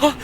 啊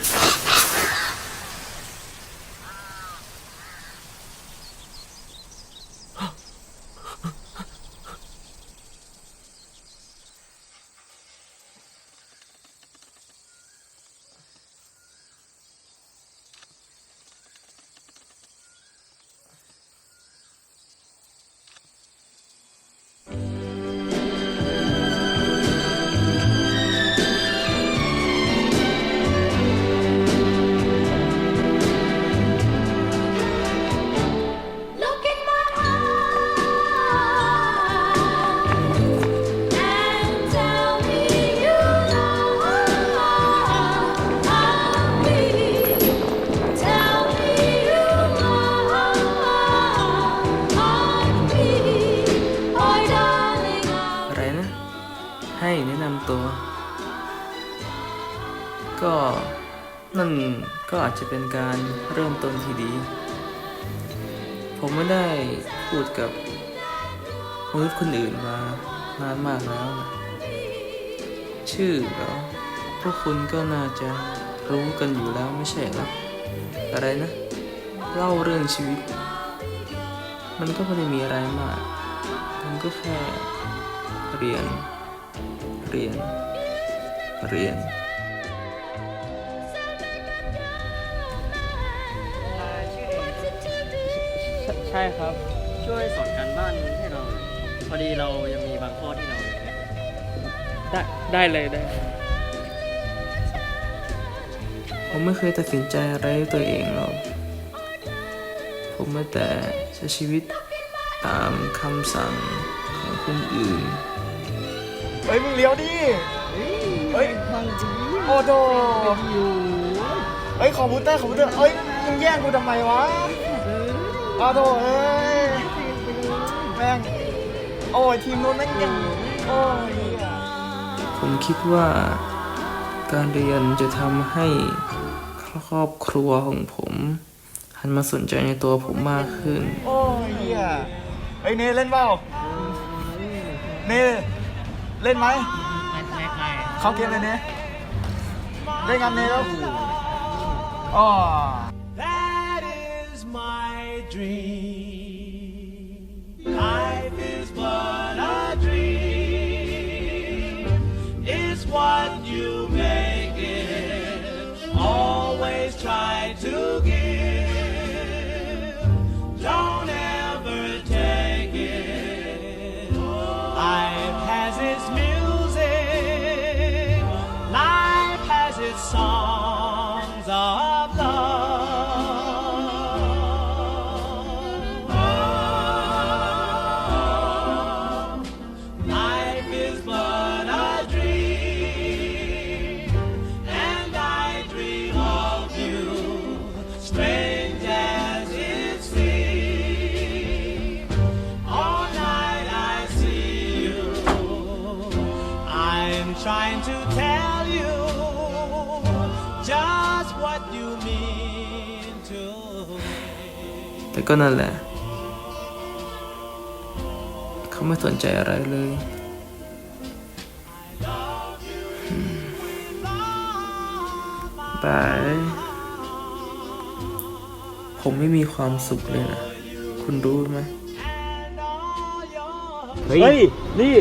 ให้แนะนำตัว ก็นั่นก็อาจจะเป็นการเริ่มต้นที่ดี ผมไม่ได้พูดกับมนุษย์คนอื่นมานานมากแล้วนะชื่อเหรอพวกคุณก็น่าจะรู้กันอยู่แล้วไม่ใช่หรออะไรนะ เล่าเรื่องชีวิต มันก็ไม่ได้มีอะไรมาก มันก็แค่เรียน รียน เรียน ใช่ครับ ช่วยสอนการบ้านให้เราหน่อยพอดีเรายังมีบางข้อที่เรายังไม่ได้ได้เลยได้ผมไม่เคยตัดสินใจอะไรด้วยตัวเองหรอก ผมไม่แต่ใช้ชีวิตตามคำสั่งของคนอื่น เฮ้ยมึงเลี้ยวดิ เฮ้ยโอ้โดเฮ้ยคอมพิวเตอร์คอมพิวเตอร์เฮ้ยมึงแย่งกูทำไมวะอ้าวโดเอ้ยแม่งโอ้ยทีมนู้นแม่งยังโอ้ยเหี้ยผมคิดว่าการเรียนจะทำให้ครอบครัวของผมหันมาสนใจในตัวผมมากขึ้น โอ้ยเหี้ยเฮ้ยเนเล่นเปล่าเน เล่นไหมไม่ไม่ไม่เข้าเกมเลยเนเล่นกันเนแล้วอ๋อ That is my dream. แต่ก็นั่นแหละ เขาไม่สนใจอะไรเลยอืมบายผมไม่มีความสุขเลยนะ คุณรู้ไหม เฮ้ย นี่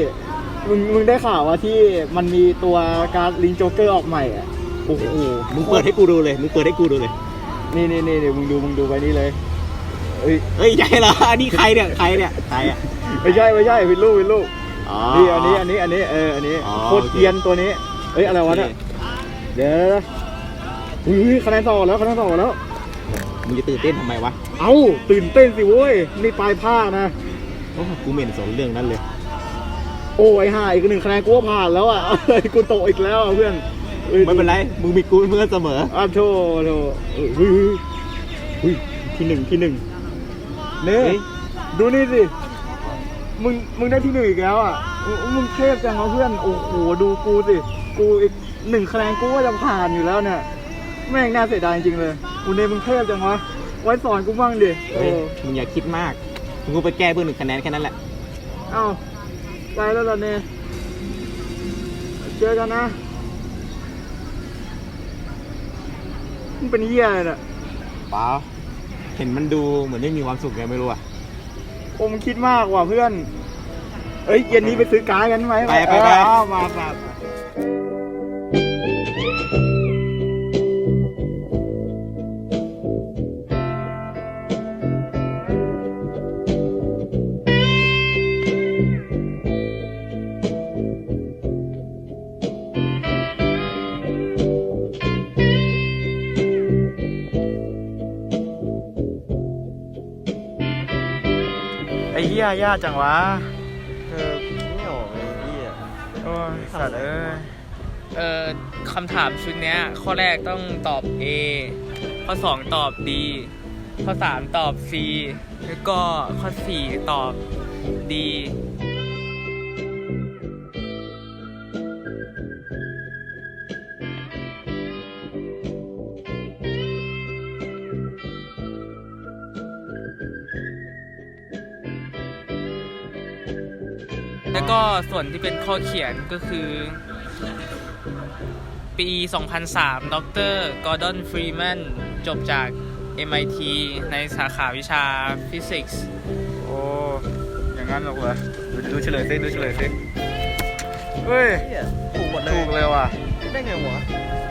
มึง มึงได้ข่าวว่าที่มันมีตัวการ์ดลิงโจ๊กเกอร์ออกใหม่อะ โอ้โหมึงเปิดให้กูดูเลยมึงเปิดให้กูดูเลยนี่นี่นี่นี่มึงดูมึงดูไปนี่เลยเอ้ยเฮ้ยใช่เหรออันนี้ใครเนี่ยใครเนี่ยใครอะไม่ใช่ไม่ใช่เป็นลูกเป็นลูกอ๋อนี่อันนี้อันนี้อันนี้เอออันนี้อ๋อโคตรเกรียนตัวนี้เอ้ยอะไรวะเนี่ยเดี๋ยวนะอุ้ยคะแนนต่อแล้วคะแนนต่อแล้วมึงจะตื่นเต้นทำไมวะเอ้าตื่นเต้นสิเว้ยนี่ปลายผ้านะโอ้กูเหม็นสนเรื่องนั้นเลยโอ้ยห่าอีกหนึ่งคะแนนกูว่าผ่านแล้วอะเอ้ยกูตกอีกแล้วอะเพื่อนอ้ย ไม่เป็นไร มึงมีกูเป็นเพื่อนเสมออะโธ่โธ่เอ้ยเฮ้ยเฮ้ยที่หนึ่งที่หนึ่งเน่เฮ้ยดูนี่สิ มึง มึงได้ที่หนึ่งอีกแล้วอะมึงมึงเทพจังวะเพื่อน โอ้โห ดูกูสิ กูอีกหนึ่งคะแนนกูว่าจะผ่านอยู่แล้วเนี่ย แม่งน่าเสียดายจริงๆเลยอุเนมึงเทพจังวะ ไว้สอนกูบ้างดิเฮ้ยโอ้มึงอย่าคิดมากมึงกูไปแก้เพื่อนหนึ่งคะแนนแค่นั้นแหละ เอ้า ไปแล้วล่ะเน่เจอกันนะ มึงเป็นเหี้ยอะไรเนี่ยเปล่าเห็นมันดูเหมือนไม่มีความสุขไงไม่รู้อะ โอ้มึงคิดมากว่ะเพื่อน เอ้ยเย็นนี้ไปซื้อการ์ดกันไหมไปไปไป เออเอามามาไอ้เหี้ ยยากจังวะเออไม่ออกเลยพี่อะโอ้ยสัตว์เอ้ยเอ่อคำถามชุดเนี้ย ข้อแรกต้องตอบ A ข้อ 2 ตอบ D ข้อ 3 ตอบ C แล้วก็ข้อ 4 ตอบ D แล้วก็ส่วนที่เป็นข้อเขียนก็คือ ปี 2003 ดรกอร์ดอนฟรีแมนจบจาก MIT ในสาขาวิชาฟิสิกส์ โอ้ อย่างนั้นหรอกเหรอดูดูเฉลยซิดูเฉลยซิเฮ้ยเนี่ยถูกหมดเลยถูกเลยว่ะ ได้ไงวะ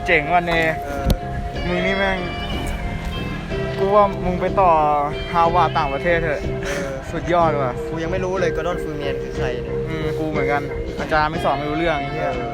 เจ๋งว่ะเนเออมึงนี่แม่ง กูว่ามึงไปต่อฮาวาดต่างประเทศเถอะเออ สุดยอดว่ะกูยังไม่รู้เลยกอร์ดอนฟูเมียนคือใครเนี่ยอืมกูเหมือนกัน อาจารย์ไม่สอนไม่รู้เรื่องไอ้เหี้ย เออ